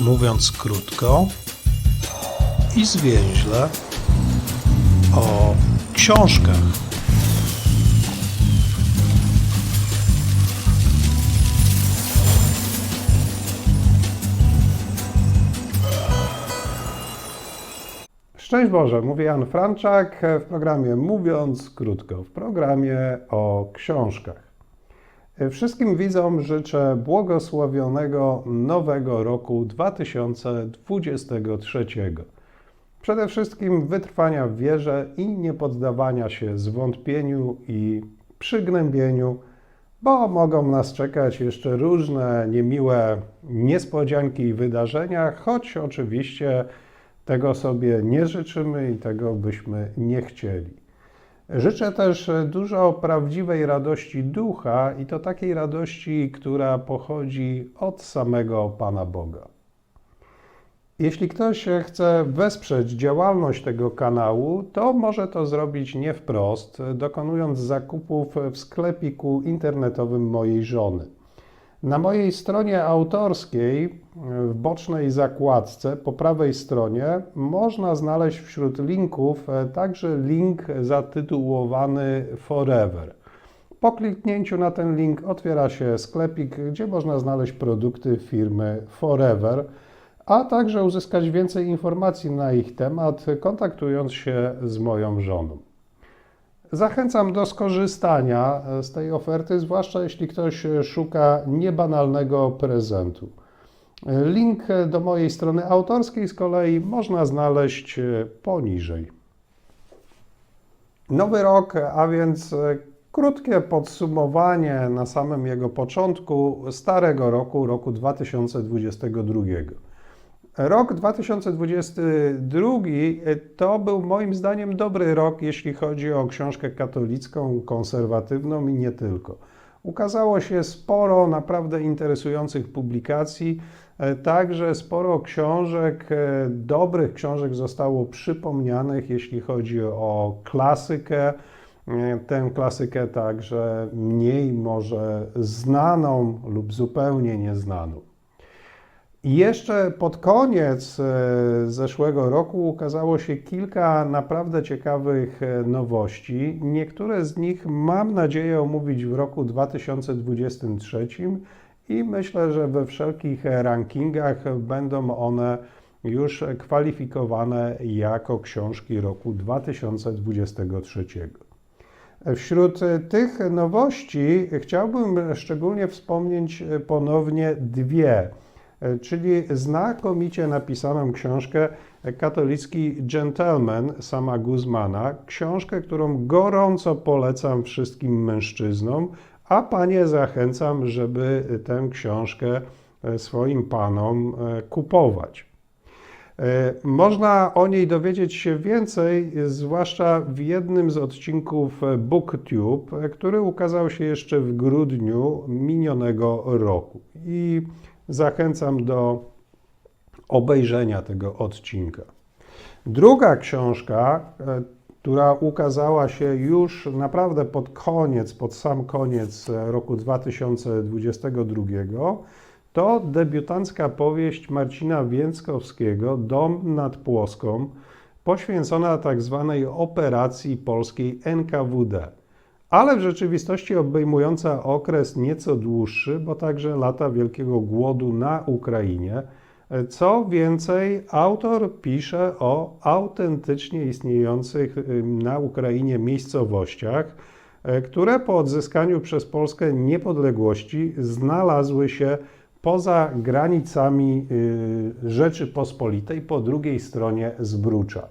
mówiąc krótko i zwięźle o książkach. Szczęść Boże, mówię Jan Franczak w programie Mówiąc Krótko, w programie o książkach. Wszystkim widzom życzę błogosławionego nowego roku 2023. Przede wszystkim wytrwania w wierze i nie poddawania się zwątpieniu i przygnębieniu, bo mogą nas czekać jeszcze różne niemiłe niespodzianki i wydarzenia, choć oczywiście tego sobie nie życzymy i tego byśmy nie chcieli. Życzę też dużo prawdziwej radości ducha i to takiej radości, która pochodzi od samego Pana Boga. Jeśli ktoś chce wesprzeć działalność tego kanału, to może to zrobić nie wprost, dokonując zakupów w sklepiku internetowym mojej żony. Na mojej stronie autorskiej, w bocznej zakładce po prawej stronie, można znaleźć wśród linków także link zatytułowany Forever. Po kliknięciu na ten link otwiera się sklepik, gdzie można znaleźć produkty firmy Forever, a także uzyskać więcej informacji na ich temat, kontaktując się z moją żoną. Zachęcam do skorzystania z tej oferty, zwłaszcza jeśli ktoś szuka niebanalnego prezentu. Link do mojej strony autorskiej z kolei można znaleźć poniżej. Nowy rok, a więc krótkie podsumowanie na samym jego początku starego roku, roku 2022. Rok 2022 to był moim zdaniem dobry rok, jeśli chodzi o książkę katolicką, konserwatywną i nie tylko. Ukazało się sporo naprawdę interesujących publikacji, także sporo książek, dobrych książek zostało przypomnianych, jeśli chodzi o klasykę. Tę klasykę także mniej może znaną lub zupełnie nieznaną. I jeszcze pod koniec zeszłego roku ukazało się kilka naprawdę ciekawych nowości. Niektóre z nich mam nadzieję omówić w roku 2023 i myślę, że we wszelkich rankingach będą one już kwalifikowane jako książki roku 2023. Wśród tych nowości chciałbym szczególnie wspomnieć ponownie dwie czyli znakomicie napisaną książkę Katolicki Gentleman sama Guzmana, książkę, którą gorąco polecam wszystkim mężczyznom, a panie zachęcam, żeby tę książkę swoim panom kupować. Można o niej dowiedzieć się więcej, zwłaszcza w jednym z odcinków BookTube, który ukazał się jeszcze w grudniu minionego roku. I Zachęcam do obejrzenia tego odcinka. Druga książka, która ukazała się już naprawdę pod koniec, pod sam koniec roku 2022, to debiutancka powieść Marcina Więckowskiego Dom nad Płoską, poświęcona tak zwanej operacji polskiej NKWD ale w rzeczywistości obejmująca okres nieco dłuższy, bo także lata wielkiego głodu na Ukrainie. Co więcej, autor pisze o autentycznie istniejących na Ukrainie miejscowościach, które po odzyskaniu przez Polskę niepodległości znalazły się poza granicami Rzeczypospolitej po drugiej stronie Zbrucza.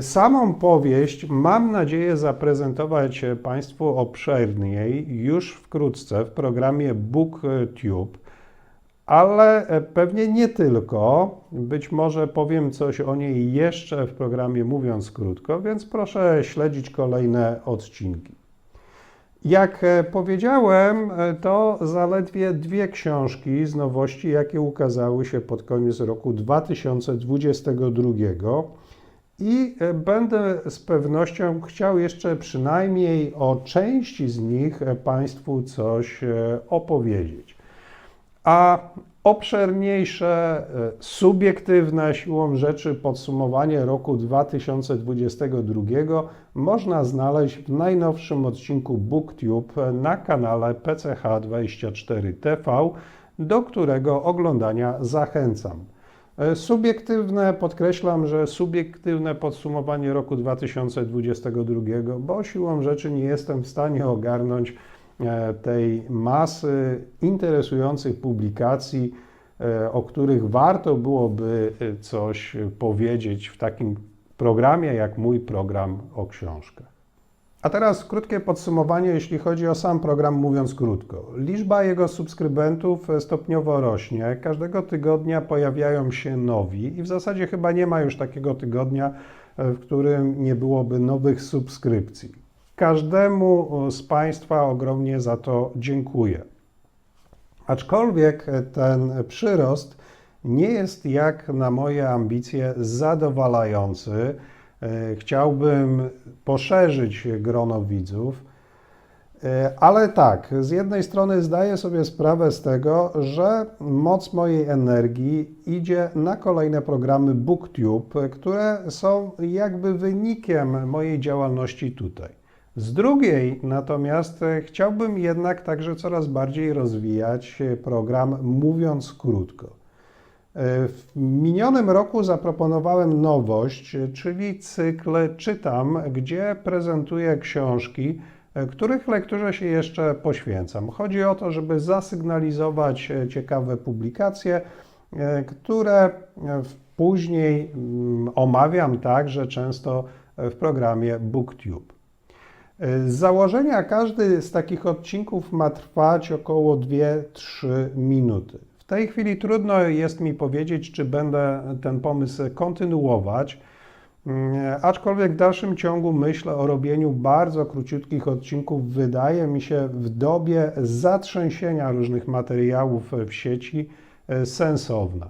Samą powieść mam nadzieję zaprezentować Państwu obszerniej już wkrótce w programie BookTube, ale pewnie nie tylko. Być może powiem coś o niej jeszcze w programie Mówiąc Krótko, więc proszę śledzić kolejne odcinki. Jak powiedziałem, to zaledwie dwie książki z nowości, jakie ukazały się pod koniec roku 2022 i będę z pewnością chciał jeszcze przynajmniej o części z nich Państwu coś opowiedzieć. A obszerniejsze, e, subiektywne siłą rzeczy podsumowanie roku 2022 można znaleźć w najnowszym odcinku BookTube na kanale PCH24TV, do którego oglądania zachęcam. E, Subiektywne, podkreślam, że subiektywne podsumowanie roku 2022, bo siłą rzeczy nie jestem w stanie ogarnąć e, tej masy interesujących publikacji, e, o których warto byłoby coś powiedzieć w takim programie jak mój program o książkach. A teraz krótkie podsumowanie, jeśli chodzi o sam program, mówiąc krótko. Liczba jego subskrybentów stopniowo rośnie. Każdego tygodnia pojawiają się nowi i w zasadzie chyba nie ma już takiego tygodnia, w którym nie byłoby nowych subskrypcji. Każdemu z Państwa ogromnie za to dziękuję. Aczkolwiek ten przyrost nie jest jak na moje ambicje zadowalający. E, Chciałbym poszerzyć grono widzów, E, ale tak, z jednej strony zdaję sobie sprawę z tego, że moc mojej energii idzie na kolejne programy BookTube, które są jakby wynikiem mojej działalności tutaj. Z drugiej natomiast chciałbym jednak także coraz bardziej rozwijać program Mówiąc Krótko. E, W minionym roku zaproponowałem nowość, czyli cykl Czytam, gdzie prezentuję książki, e, których lekturze się jeszcze poświęcam. Chodzi o to, żeby zasygnalizować e, ciekawe publikacje, e, które e, później mm, omawiam także często w programie BookTube. Z założenia każdy z takich odcinków ma trwać około 2-3 minuty. Tej chwili trudno jest mi powiedzieć, czy będę ten pomysł kontynuować, Mm, aczkolwiek w dalszym ciągu myślę o robieniu bardzo króciutkich odcinków. Wydaje mi się w dobie zatrzęsienia różnych materiałów w sieci e, sensowna.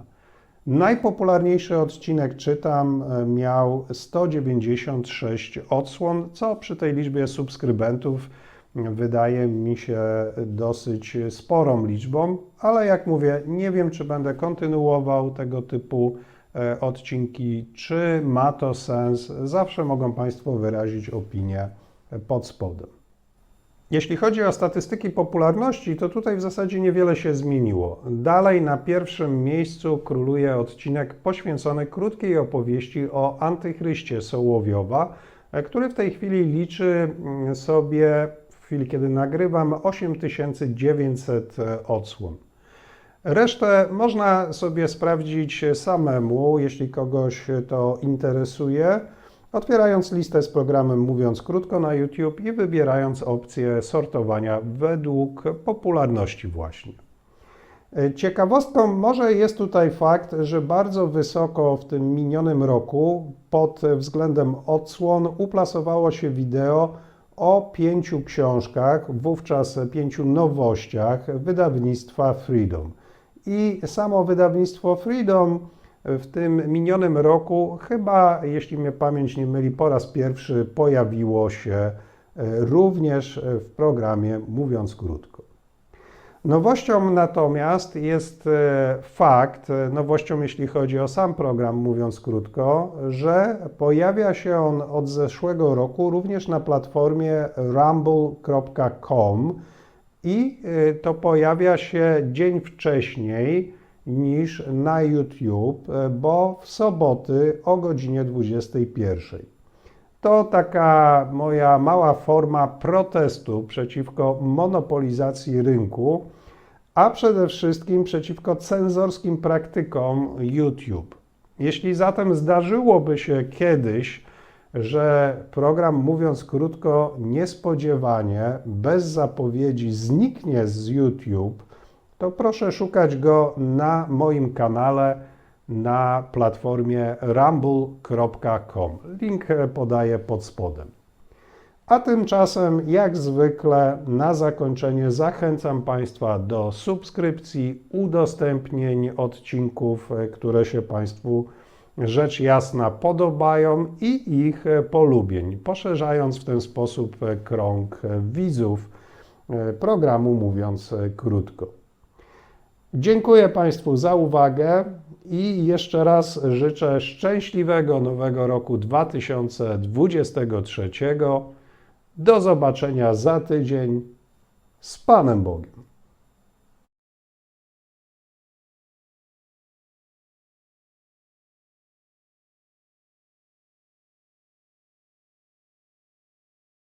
Najpopularniejszy odcinek czytam e, miał 196 odsłon, co przy tej liczbie subskrybentów wydaje mi się dosyć sporą liczbą, ale jak mówię, nie wiem, czy będę kontynuował tego typu e, odcinki, czy ma to sens. Zawsze mogą Państwo wyrazić opinię pod spodem. Jeśli chodzi o statystyki popularności, to tutaj w zasadzie niewiele się zmieniło. Dalej na pierwszym miejscu króluje odcinek poświęcony krótkiej opowieści o antychryście Sołowiowa, e, który w tej chwili liczy mm, sobie, chwili kiedy nagrywam, 8900 odsłon. Resztę można sobie sprawdzić samemu, jeśli kogoś to interesuje, otwierając listę z programem Mówiąc Krótko na YouTube i wybierając opcję sortowania według popularności właśnie. Ciekawostką może jest tutaj fakt, że bardzo wysoko w tym minionym roku pod względem odsłon uplasowało się wideo o pięciu książkach, wówczas pięciu nowościach wydawnictwa Freedom. I samo wydawnictwo Freedom w tym minionym roku, chyba, jeśli mnie pamięć nie myli, po raz pierwszy pojawiło się e, również w programie Mówiąc Krótko. Nowością natomiast jest e, fakt, e, nowością jeśli chodzi o sam program, mówiąc krótko, że pojawia się on od zeszłego roku również na platformie rumble.com i e, to pojawia się dzień wcześniej niż na YouTube, bo w soboty o godzinie 21. To taka moja mała forma protestu przeciwko monopolizacji rynku, a przede wszystkim przeciwko cenzorskim praktykom YouTube. Jeśli zatem zdarzyłoby się kiedyś, że program, mówiąc krótko, niespodziewanie, bez zapowiedzi zniknie z YouTube, to proszę szukać go na moim kanale na platformie rumble.com. Link podaję pod spodem. A tymczasem, jak zwykle, na zakończenie zachęcam Państwa do subskrypcji, udostępnień odcinków, e, które się Państwu rzecz jasna podobają i ich e, polubień, poszerzając w ten sposób e, krąg e, widzów e, programu, mówiąc e, krótko. Dziękuję Państwu za uwagę i jeszcze raz życzę szczęśliwego nowego roku 2023. Do zobaczenia za tydzień z Panem Bogiem.